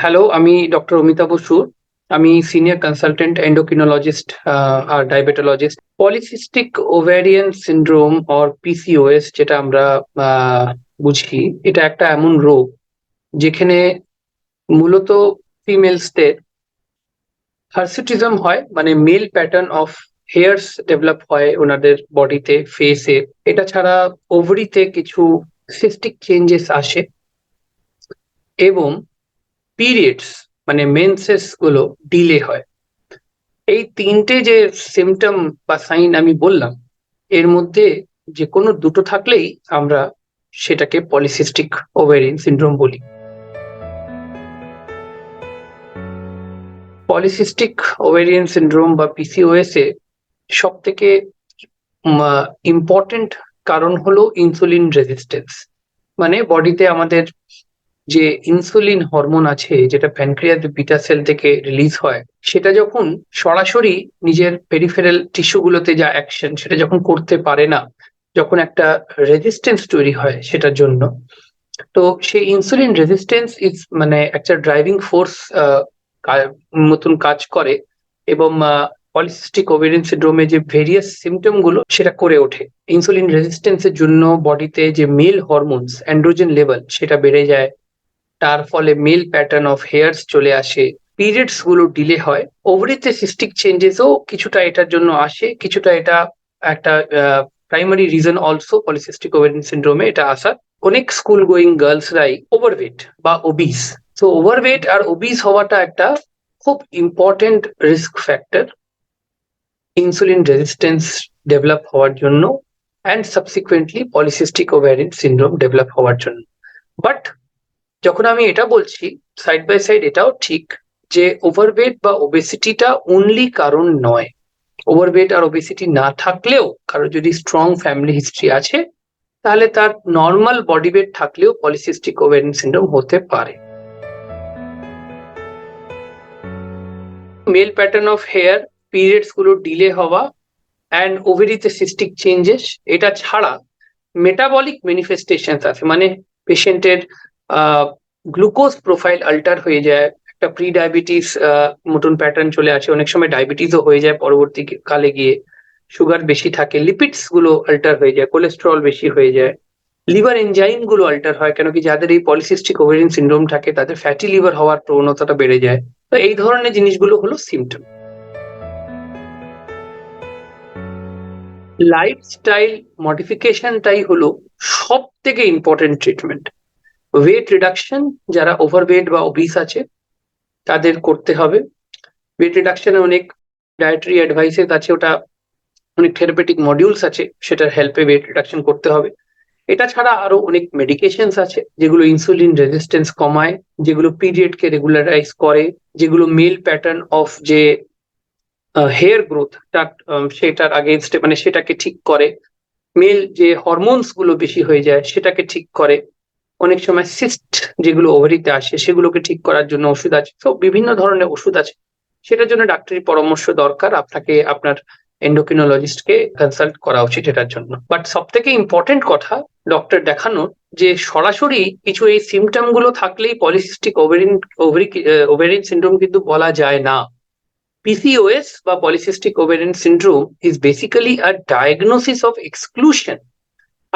Hello আমি doctor Amita Basu. আমি senior consultant endocrinologist R diabetologist polycystic ovarian syndrome or PCOS যেটা আমরা বুঝি, এটা একটা এমন রোগ যেখানে মূলত ফিমেলসদের হার্সিটিজম হয় মানে male pattern of hairs develop হয় ওনাদের বডিতে ফেসে এটা ছাড়া ওভারিতে কিছু সিস্টিক চেঞ্জেস আসে। এবং পিরিয়ডস মানে মেন্সেসগুলো ডিলে হয়। এই তিনটে যে সিমটম বা সাইন আমি বললাম, এর মধ্যে যে কোনো দুটো থাকলেই আমরা সেটাকে পলিসিস্টিক ওভেরিয়ান সিন্ড্রোম বলি। পলিসিস্টিক ওভেরিয়ান সিন্ড্রোম বা পিসিওএস এ সব থেকে ইম্পর্টেন্ট কারণ হলো ইনসুলিন রেজিস্ট্যান্স মানে বডিতে আমাদের যে ইনসুলিন হরমোন আছে, যেটা প্যানক্রিয়াস বিটা সেল থেকে রিলিজ হয়, সেটা যখন সরাসরি নিজের পেরিফেরাল টিস্যুগুলোতে যা অ্যাকশন সেটা যখন করতে পারে না, যখন একটা রেজিস্ট্যান্স তৈরি হয় সেটার জন্য, তো সেই ইনসুলিন রেজিস্ট্যান্স ইজ মানে একটা ড্রাইভিং ফোর্স মতন কাজ করে এবং পলিসিস্টিক ওভেরিয়ান সিন্ড্রোমে যে ভেরিয়াস সিমটমগুলো, সেটা করে ওঠে। ইনসুলিন রেজিস্ট্যান্সের জন্য বডিতে যে মেল হরমোনস অ্যান্ড্রোজেন লেভেল সেটা বেড়ে যায়। তার ফলে মেল প্যাটার্ন অফ হেয়ার্স চলে আসে। পিরিয়ডসগুলো ডিলে হয়। ওভারিতে সিস্টিক চেঞ্জেসও কিছুটা এটার জন্য আসে, কিছুটা এটা একটা primary reason also polycystic ovarian সিন্ড্রোমে এটা আসার। অনেক স্কুল গোয়িং গার্লসরাই ওভারওয়েট বা ওবিস তো ওভারওয়েট আর ওবিস হওয়াটা একটা খুব important risk factor insulin resistance develop হওয়ার জন্য and subsequently polycystic ovarian syndrome develop হওয়ার জন্য। বাট যখন আমি এটা বলছি সাইড বাই সাইড এটাও ঠিক যে ওভারওয়েট বা ওবেসিটিটা অনলি কারণ নয়। ওভারওয়েট আর ওবেসিটি না থাকলেও কারও যদি স্ট্রং ফ্যামিলি হিস্ট্রি আছে, তাহলে তার নর্মাল বডি ওয়েট থাকলেও পলিসিস্টিক ওভেরিয়ান সিন্ড্রোম হতে পারে। মেল প্যাটার্ন অফ হেয়ার পিরিয়ডসগুলো ডিলে হওয়া অ্যান্ড ওভেরিতে সিস্টিক চেঞ্জেস এটা ছাড়া মেটাবলিক ম্যানিফেস্টেশন আছে। মানে পেশেন্টের গ্লুকোজ প্রোফাইল আল্টার হয়ে যায়, একটা প্রি ডায়াবেটিস মতন প্যাটার্ন চলে আসে, অনেক সময় ডায়াবেটিসও হয়ে যায় পরবর্তী কালে গিয়ে সুগার বেশি থাকে লিপিডসগুলো আল্টার হয়ে যায় কোলেস্ট্রল বেশি হয়ে যায় লিভার এনজাইমগুলো আল্টার হয় কেন কি যাদের এই পলিসিস্টিক ওভেরিয়ান সিন্ড্রোম থাকে, তাদের ফ্যাটি লিভার হওয়ার প্রবণতাটা বেড়ে যায়, তো এই ধরনের জিনিসগুলো হলো সিমটম লাইফস্টাইল মডিফিকেশনটাই হলো সব থেকে ইম্পর্টেন্ট ট্রিটমেন্ট ওয়েট রিডাকশন যারা ওভারওয়েট বা ওবিস আছে, তাদের করতে হবে। ওয়েট রিডাকশনে অনেক ডায়েটারি অ্যাডভাইসেস আছে ওটা, অনেক থেরাপেটিক মডিউলস আছে, সেটার হেল্পে ওয়েট রিডাকশন করতে হবে। এটা ছাড়া আরও অনেক মেডিকেশনস আছে, যেগুলো ইনসুলিন রেজিস্ট্যান্স কমায়, যেগুলো পিরিয়ডকে রেগুলারাইজ করে, যেগুলো মেল প্যাটার্ন অফ যে হেয়ার গ্রোথ সেটার আগেনস্টে মানে সেটাকে ঠিক করে। মেল যে হরমোনসগুলো বেশি হয়ে যায়, সেটাকে ঠিক করে। অনেক সময় সিস্ট যেগুলো ওভারিতে আসে, সেগুলোকে ঠিক করার জন্য ওষুধ আছে। তো বিভিন্ন ধরনের ওষুধ আছে। সেটার জন্য ডাক্তারি পরামর্শ দরকার। আপনাকে, আপনার এন্ডোক্রিনোলজিস্টকে কনসাল্ট করা উচিত এটার জন্য। বাট সব থেকে ইম্পর্টেন্ট কথা ডক্টর দেখানোর যে সরাসরি কিছু এই সিমটমগুলো থাকলেই polycystic ovarian ovary ovarian syndrome কিন্তু বলা যায় না। PCOS বা polycystic ovarian syndrome is basically a diagnosis of exclusion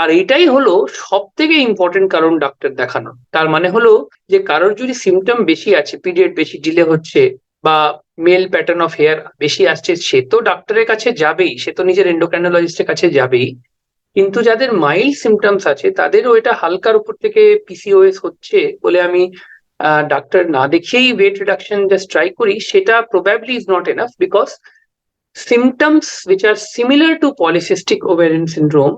আর এটাই হলো সব থেকে ইম্পর্টেন্ট কারণ ডাক্তার দেখানো তার মানে হলো যে কারোর যদি সিমটম বেশি আছে পিরিয়ড বেশি ডিলে হচ্ছে বা মেল প্যাটার্ন অফ হেয়ার বেশি আসছে, সে তো ডাক্তারের কাছে যাবেই, সে তো নিজের এন্ডোক্রাইনোলজিস্টের কাছে যাবেই। কিন্তু যাদের মাইল্ড সিমটমস আছে, তাদেরও এটা হালকার উপর থেকে পিসিওএস হচ্ছে বলে আমি ডাক্তার না দেখেই ওয়েট রিডাকশন জাস্ট ট্রাই করি, সেটা probably is not enough because symptoms which are similar to polycystic ovarian syndrome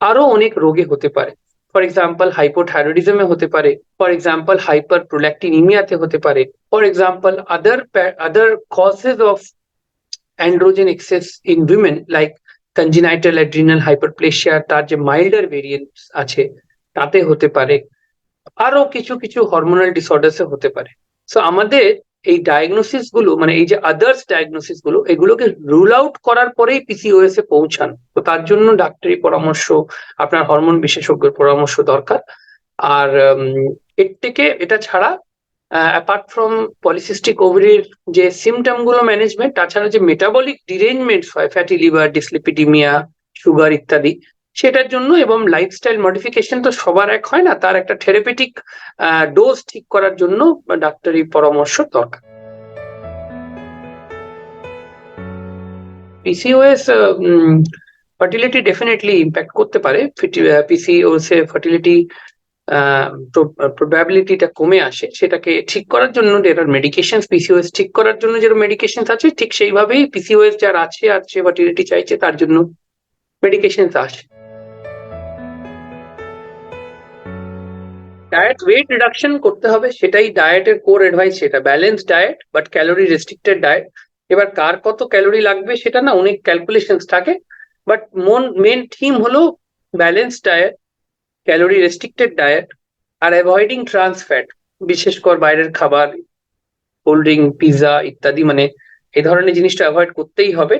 আরও অনেক রোগে হতে পারে। ফর এক্সাম্পল হাইপোথাইরয়েডিজমে হতে পারে ফর এক্সাম্পল হাইপার প্রোল্যাক্টিনিমিয়াতে হতে পারে for example other other causes of androgen excess in women like congenital adrenal hyperplasia তার যে মাইল্ডার ভেরিয়েন্ট আছে, তাতে হতে পারে। আরও কিছু কিছু হরমোনাল ডিসঅর্ডার্সে হতে পারে। সো আমাদের এই ডায়াগনোসিসগুলো মানে এই যে আদার্স ডায়াগনোসিসগুলো, এগুলোকে রুল আউট করার পরেই পিসিওএস এ পৌঁছান। তো তার জন্য ডাক্তারি পরামর্শ, আপনার হরমোন বিশেষজ্ঞের পরামর্শ দরকার। আর এর থেকে এটা ছাড়া অ্যাপার্ট ফ্রম পলিসিস্টিক ওভারির যে সিমটমগুলো ম্যানেজমেন্ট তাছাড়া যে মেটাবলিক ডিরেঞ্জমেন্টস হয় ফ্যাটি লিভার ডিসলিপিডিমিয়া সুগার ইত্যাদি সেটার জন্য এবং লাইফস্টাইল মডিফিকেশন তো সবার এক হয় না, তার একটা থেরাপিটিক ডোজ ঠিক করার জন্য ডাক্তারি পরামর্শ দরকার। পিসিওএস ফার্টিলিটি ডেফিনেটলি ইম্প্যাক্ট করতে পারে। পিসিওএস এ ফার্টিলিটি প্রবাবিলিটিটা কমে আসে। সেটাকে ঠিক করার জন্য যেটার মেডিকেশন পিসিওএস ঠিক করার জন্য যেরকম মেডিকেশন আছে, ঠিক সেইভাবেই পিসিওএস যার আছে আর সে ফার্টিলিটি চাইছে, তার জন্য মেডিকেশন আসে। ডায়েট ওয়েট রিডাকশন করতে হবে, সেটাই ডায়েটের কোর অ্যাডভাইস সেটা balance diet but calorie restricted diet এবার কার কত ক্যালোরি লাগবে সেটা না অনেক ক্যালকুলেশনস থাকে বাট মন মেন থিম হলো balance diet calorie restricted diet আর অ্যাভয়েডিং ট্রান্স ফ্যাট বিশেষ করে বাইরের খাবার কোল্ড ড্রিঙ্ক পিৎজা ইত্যাদি মানে এই ধরনের জিনিসটা অ্যাভয়েড করতেই হবে।